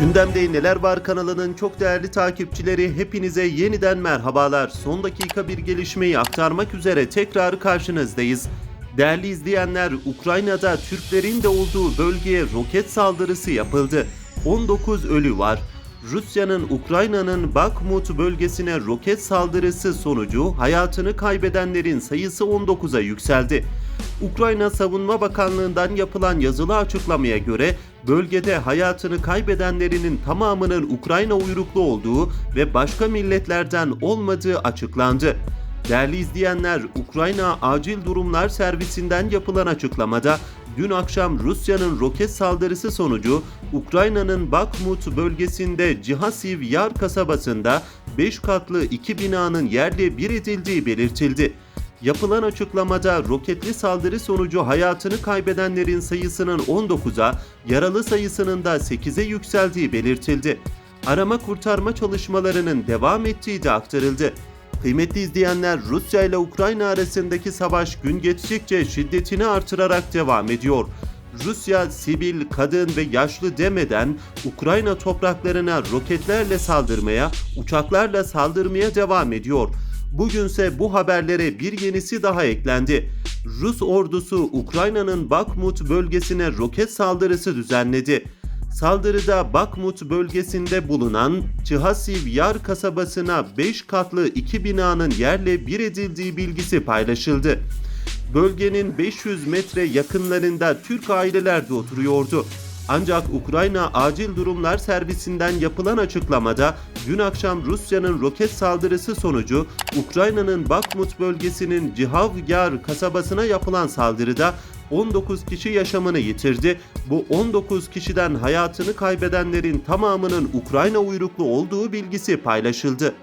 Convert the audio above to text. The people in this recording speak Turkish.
Gündemde Neler Var kanalının çok değerli takipçileri hepinize yeniden merhabalar. Son dakika bir gelişmeyi aktarmak üzere tekrar karşınızdayız. Değerli izleyenler, Ukrayna'da Türklerin de olduğu bölgeye roket saldırısı yapıldı. 19 ölü var. Rusya'nın Ukrayna'nın Bakhmut bölgesine roket saldırısı sonucu hayatını kaybedenlerin sayısı 19'a yükseldi. Ukrayna Savunma Bakanlığı'ndan yapılan yazılı açıklamaya göre bölgede hayatını kaybedenlerinin tamamının Ukrayna uyruklu olduğu ve başka milletlerden olmadığı açıklandı. Değerli izleyenler, Ukrayna Acil Durumlar Servisinden yapılan açıklamada dün akşam Rusya'nın roket saldırısı sonucu Ukrayna'nın Bakhmut bölgesinde Cihasiv Yar kasabasında 5 katlı iki binanın yerle bir edildiği belirtildi. Yapılan açıklamada roketli saldırı sonucu hayatını kaybedenlerin sayısının 19'a, yaralı sayısının da 8'e yükseldiği belirtildi. Arama kurtarma çalışmalarının devam ettiği de aktarıldı. Kıymetli izleyenler, Rusya ile Ukrayna arasındaki savaş gün geçtikçe şiddetini artırarak devam ediyor. Rusya sivil, kadın ve yaşlı demeden Ukrayna topraklarına roketlerle saldırmaya, uçaklarla saldırmaya devam ediyor. Bugünse bu haberlere bir yenisi daha eklendi. Rus ordusu Ukrayna'nın Bakhmut bölgesine roket saldırısı düzenledi. Saldırıda Bakhmut bölgesinde bulunan Çihasiv Yar kasabasına 5 katlı iki binanın yerle bir edildiği bilgisi paylaşıldı. Bölgenin 500 metre yakınlarında Türk aileler de oturuyordu. Ancak Ukrayna Acil Durumlar Servisinden yapılan açıklamada dün akşam Rusya'nın roket saldırısı sonucu Ukrayna'nın Bakhmut bölgesinin Cihavgyar kasabasına yapılan saldırıda 19 kişi yaşamını yitirdi. Bu 19 kişiden hayatını kaybedenlerin tamamının Ukrayna uyruklu olduğu bilgisi paylaşıldı.